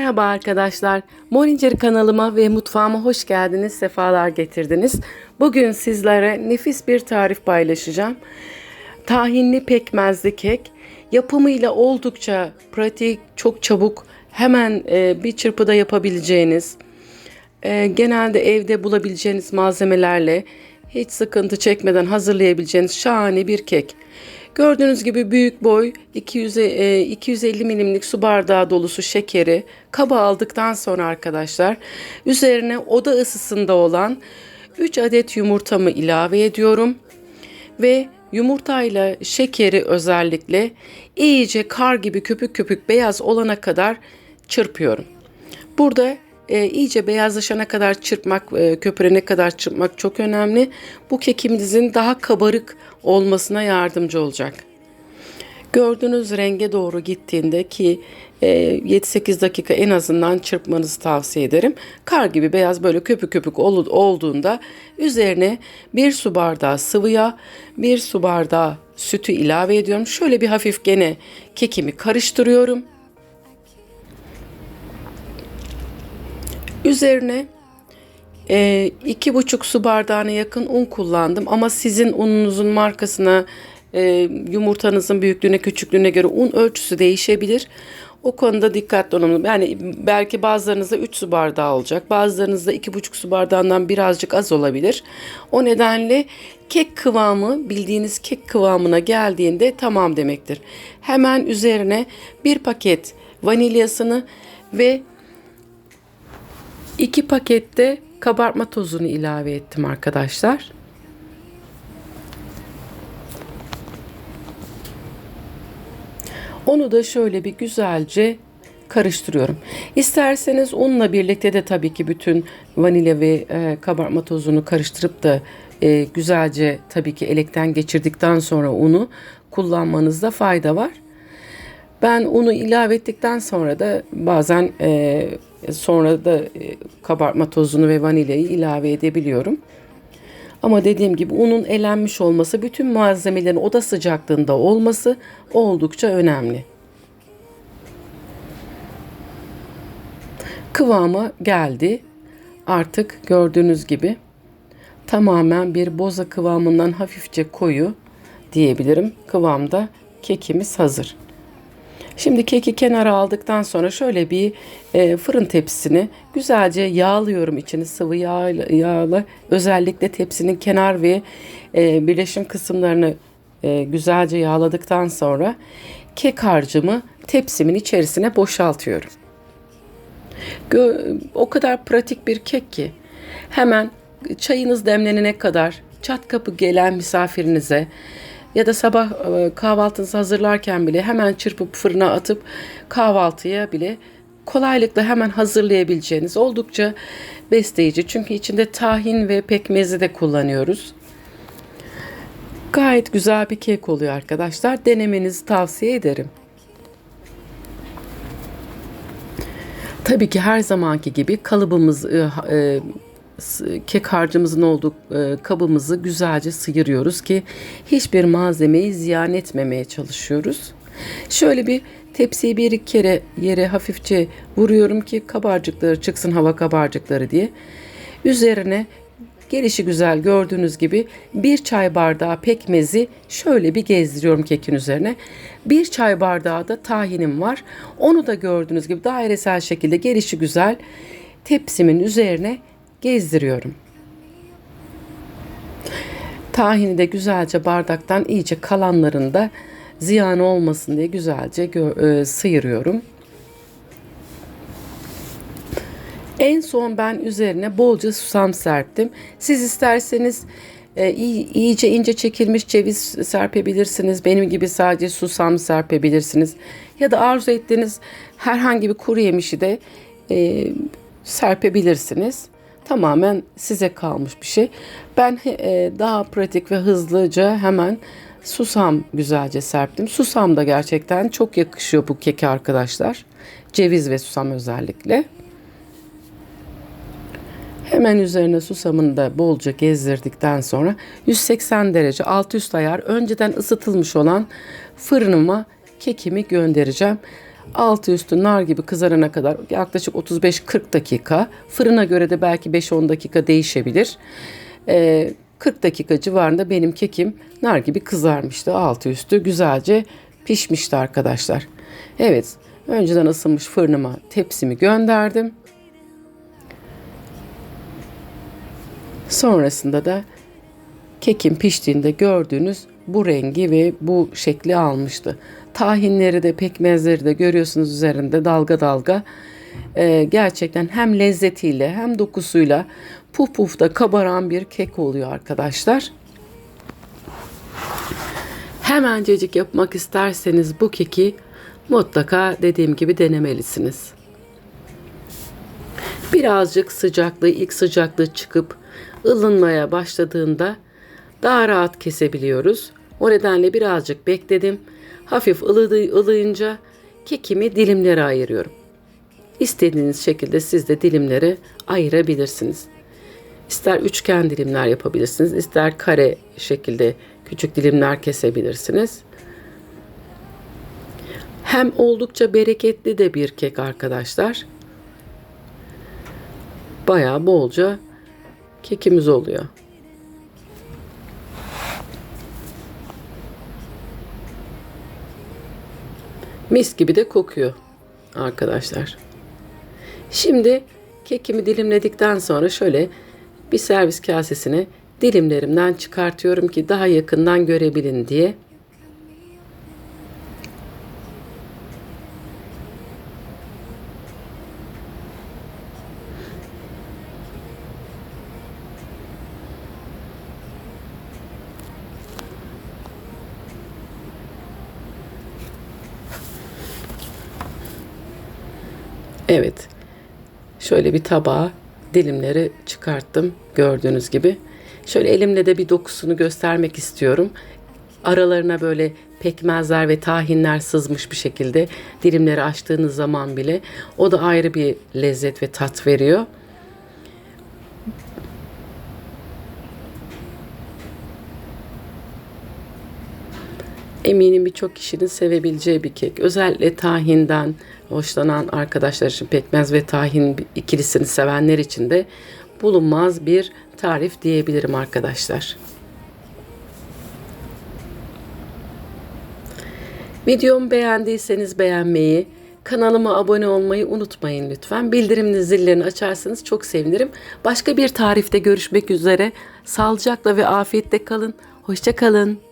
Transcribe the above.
Merhaba arkadaşlar. Moringer kanalıma ve mutfağıma hoş geldiniz, sefalar getirdiniz. Bugün sizlere nefis bir tarif paylaşacağım. Tahinli pekmezli kek. Yapımıyla oldukça pratik, çok çabuk, hemen e, bir çırpıda yapabileceğiniz, e, genelde evde bulabileceğiniz malzemelerle hiç sıkıntı çekmeden hazırlayabileceğiniz şahane bir kek. Gördüğünüz gibi büyük boy 200, e, 250 milimlik su bardağı dolusu şekeri kaba aldıktan sonra arkadaşlar üzerine oda ısısında olan 3 adet yumurtamı ilave ediyorum ve yumurtayla şekeri özellikle iyice kar gibi köpük köpük beyaz olana kadar çırpıyorum. Burada e, iyice beyazlaşana kadar çırpmak, e, köpürene kadar çırpmak çok önemli. Bu kekimizin daha kabarık olmasına yardımcı olacak. Gördüğünüz renge doğru gittiğinde ki e, 7-8 dakika en azından çırpmanızı tavsiye ederim. Kar gibi beyaz böyle köpük köpük ol- olduğunda üzerine bir su bardağı sıvı yağ, bir su bardağı sütü ilave ediyorum. Şöyle bir hafif gene kekimi karıştırıyorum. Üzerine e, iki buçuk su bardağına yakın un kullandım ama sizin ununuzun markasına e, yumurtanızın büyüklüğüne küçüklüğüne göre un ölçüsü değişebilir. O konuda dikkatli olun. Yani belki bazılarınızda 3 su bardağı olacak. Bazılarınızda 2,5 su bardağından birazcık az olabilir. O nedenle kek kıvamı bildiğiniz kek kıvamına geldiğinde tamam demektir. Hemen üzerine bir paket vanilyasını ve 2 pakette kabartma tozunu ilave ettim arkadaşlar. Onu da şöyle bir güzelce karıştırıyorum. İsterseniz unla birlikte de tabii ki bütün vanilya ve e, kabartma tozunu karıştırıp da e, güzelce tabii ki elekten geçirdikten sonra unu kullanmanızda fayda var. Ben unu ilave ettikten sonra da bazen e, sonra da e, kabartma tozunu ve vanilyayı ilave edebiliyorum. Ama dediğim gibi unun elenmiş olması, bütün malzemelerin oda sıcaklığında olması oldukça önemli. Kıvama geldi. Artık gördüğünüz gibi tamamen bir boza kıvamından hafifçe koyu diyebilirim. Kıvamda kekimiz hazır. Şimdi keki kenara aldıktan sonra şöyle bir e, fırın tepsisini güzelce yağlıyorum içini sıvı yağ, yağla. Özellikle tepsinin kenar ve e, birleşim kısımlarını e, güzelce yağladıktan sonra kek harcımı tepsimin içerisine boşaltıyorum. Gö o kadar pratik bir kek ki hemen çayınız demlenene kadar çat kapı gelen misafirinize ya da sabah e, kahvaltınızı hazırlarken bile hemen çırpıp fırına atıp kahvaltıya bile kolaylıkla hemen hazırlayabileceğiniz oldukça besleyici. Çünkü içinde tahin ve pekmezi de kullanıyoruz. Gayet güzel bir kek oluyor arkadaşlar. Denemenizi tavsiye ederim. Tabii ki her zamanki gibi kalıbımız e, e, kek harcımızın olduğu e, kabımızı güzelce sıyırıyoruz ki hiçbir malzemeyi ziyan etmemeye çalışıyoruz. Şöyle bir tepsiyi bir iki kere yere hafifçe vuruyorum ki kabarcıkları çıksın hava kabarcıkları diye. Üzerine gelişi güzel gördüğünüz gibi bir çay bardağı pekmezi şöyle bir gezdiriyorum kekin üzerine. Bir çay bardağı da tahinim var. Onu da gördüğünüz gibi dairesel şekilde gelişi güzel tepsimin üzerine gezdiriyorum. Tahini de güzelce bardaktan iyice kalanlarını da ziyan olmasın diye güzelce e, sıyırıyorum. En son ben üzerine bolca susam serptim. Siz isterseniz e, iyice ince çekilmiş ceviz serpebilirsiniz. Benim gibi sadece susam serpebilirsiniz. Ya da arzu ettiğiniz herhangi bir kuru yemişi de e, serpebilirsiniz. Tamamen size kalmış bir şey. Ben e, daha pratik ve hızlıca hemen susam güzelce serptim. Susam da gerçekten çok yakışıyor bu keke arkadaşlar. Ceviz ve susam özellikle. Hemen üzerine susamını da bolca gezdirdikten sonra 180 derece alt üst ayar önceden ısıtılmış olan fırınıma kekimi göndereceğim. Altı üstü nar gibi kızarana kadar yaklaşık 35-40 dakika. Fırına göre de belki 5-10 dakika değişebilir. Ee, 40 dakika civarında benim kekim nar gibi kızarmıştı. Altı üstü güzelce pişmişti arkadaşlar. Evet, önceden ısınmış fırınıma tepsimi gönderdim. Sonrasında da kekim piştiğinde gördüğünüz bu rengi ve bu şekli almıştı. Tahinleri de pekmezleri de görüyorsunuz üzerinde dalga dalga. Ee, gerçekten hem lezzetiyle hem dokusuyla puf puf da kabaran bir kek oluyor arkadaşlar. Hemencecik yapmak isterseniz bu keki mutlaka dediğim gibi denemelisiniz. Birazcık sıcaklığı ilk sıcaklığı çıkıp ılınmaya başladığında daha rahat kesebiliyoruz. O nedenle birazcık bekledim. Hafif ılıdı, ılıyınca kekimi dilimlere ayırıyorum. İstediğiniz şekilde siz de dilimleri ayırabilirsiniz. İster üçgen dilimler yapabilirsiniz, ister kare şekilde küçük dilimler kesebilirsiniz. Hem oldukça bereketli de bir kek arkadaşlar. Bayağı bolca kekimiz oluyor. Mis gibi de kokuyor arkadaşlar. Şimdi kekimi dilimledikten sonra şöyle bir servis kasesine dilimlerimden çıkartıyorum ki daha yakından görebilin diye. Evet. Şöyle bir tabağa dilimleri çıkarttım gördüğünüz gibi. Şöyle elimle de bir dokusunu göstermek istiyorum. Aralarına böyle pekmezler ve tahinler sızmış bir şekilde dilimleri açtığınız zaman bile o da ayrı bir lezzet ve tat veriyor. Eminim birçok kişinin sevebileceği bir kek. Özellikle tahinden hoşlanan arkadaşlar için pekmez ve tahin ikilisini sevenler için de bulunmaz bir tarif diyebilirim arkadaşlar. Videomu beğendiyseniz beğenmeyi, kanalıma abone olmayı unutmayın lütfen. Bildirim zillerini açarsanız çok sevinirim. Başka bir tarifte görüşmek üzere. Sağlıcakla ve afiyetle kalın. Hoşça kalın.